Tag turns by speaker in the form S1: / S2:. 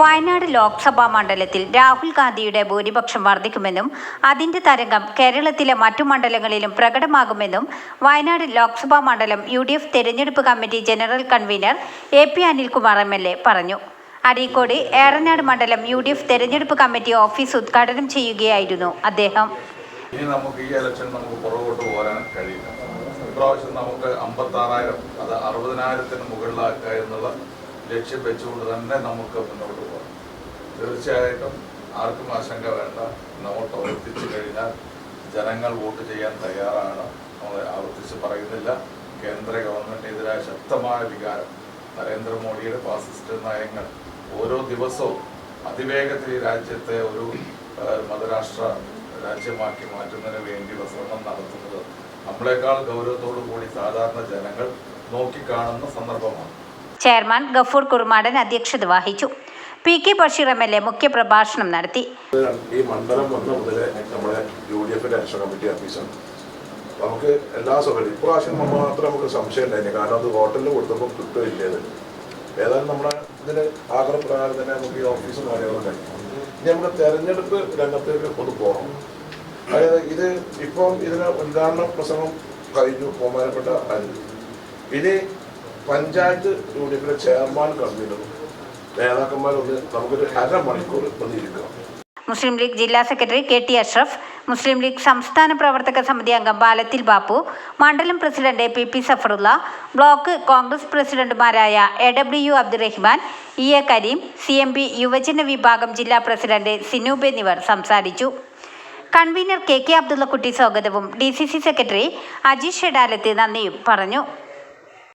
S1: വയനാട് ലോക്സഭാ മണ്ഡലത്തിൽ രാഹുൽ ഗാന്ധിയുടെ ഭൂരിപക്ഷം വർദ്ധിക്കുമെന്നും അതിന്റെ തരംഗം കേരളത്തിലെ മറ്റു മണ്ഡലങ്ങളിലും പ്രകടമാകുമെന്നും വയനാട് ലോക്സഭാ മണ്ഡലം യു ഡി എഫ് തെരഞ്ഞെടുപ്പ് committee general convener A P Anil Kumar M L A പറഞ്ഞു അരീക്കോട് ഏറനാട് മണ്ഡലം യു ഡി എഫ് തെരഞ്ഞെടുപ്പ് കമ്മിറ്റി ഓഫീസ് ഉദ്ഘാടനം ചെയ്യുകയായിരുന്നു അദ്ദേഹം
S2: ഇനി നമുക്ക് ഈ ഇലക്ഷൻ നമുക്ക് പുറകോട്ട് പോരാൻ കഴിയില്ല ഇപ്രാവശ്യം നമുക്ക് അമ്പത്താറായിരം അത് അറുപതിനായിരത്തിന് മുകളിലാക്കുക എന്നുള്ള ലക്ഷ്യം വെച്ചുകൊണ്ട് തന്നെ നമുക്ക് മുന്നോട്ട് പോകാം തീർച്ചയായിട്ടും ആർക്കും ആശങ്ക വേണ്ട നമ്മൾ പ്രവർത്തിച്ചു കഴിഞ്ഞാൽ ജനങ്ങൾ വോട്ട് ചെയ്യാൻ തയ്യാറാണ് നമ്മൾ ആവർത്തിച്ച് പറയുന്നില്ല കേന്ദ്ര ഗവൺമെന്റിനെതിരായ ശക്തമായ വികാരം നരേന്ദ്രമോദിയുടെ ഫാസിസ്റ്റ് നയങ്ങൾ ഓരോ ദിവസവും അതിവേഗത്തിൽ ഈ രാജ്യത്തെ ഒരു മതരാഷ്ട്ര രാജ്യമാക്കി മാറ്റുന്നതിന് വേണ്ടി ശ്രമം നടത്തുന്നത് നമ്മളെക്കാൾ ഗൗരവത്തോടു കൂടി സാധാരണ ജനങ്ങൾ നോക്കിക്കാണുന്ന സന്ദർഭമാണ്
S1: ചെയർമാൻ ഗഫൂർ കുറുമാടൻ അധ്യക്ഷത വഹിച്ചു P K Basheer M L A മുഖ്യപ്രഭാഷണം നടത്തി
S3: ഈ മണ്ഡലം വന്ന മുതലേ നമ്മുടെ യു ഡി എഫിന്റെ അന്വേഷണ കമ്മിറ്റി ഓഫീസാണ് നമുക്ക് എല്ലാ സൗകര്യം ഇപ്രാവശ്യം മാത്രം നമുക്ക് സംശയം ഉണ്ടായിരുന്നു കാരണം അത് ഹോട്ടലിൽ കൊടുത്തപ്പോൾ കിട്ടുമില്ല ഏതായാലും നമ്മുടെ ഇതിന് ആഗ്രഹപ്രകാരം തന്നെ നമുക്ക് ഈ ഓഫീസും കാര്യങ്ങളൊക്കെ ഇനി നമ്മുടെ തെരഞ്ഞെടുപ്പ് രംഗത്തേക്ക് ഒന്ന് പോകണം അതായത് ഇത് ഇപ്പം ഇതിന് ഉദ്ഘാടന പ്രസംഗം കഴിഞ്ഞു ബഹുമാനപ്പെട്ട ഇനി പഞ്ചായത്ത് യൂണിയനിലെ ചെയർമാൻ കൺവീനറും നേതാക്കന്മാരൊന്ന് നമുക്കൊരു അര മണിക്കൂർ ഇരിക്കാം
S1: മുസ്ലിം ലീഗ് ജില്ലാ secretary K T Ashraf Muslim League സംസ്ഥാന പ്രവർത്തക സമിതി അംഗം ബാലത്തിൽ ബാപ്പു മണ്ഡലം president P P Safarulla block Congress പ്രസിഡന്റുമാരായ A W Abdurahman E A Kareem C M P യുവജന വിഭാഗം ജില്ലാ പ്രസിഡന്റ് സിനൂബ് എന്നിവർ സംസാരിച്ചു കൺവീനർ കെ കെ അബ്ദുള്ളക്കുട്ടി സ്വാഗതവും D C C secretary Ajeesh ഷെഡാലത്ത് നന്ദിയും പറഞ്ഞു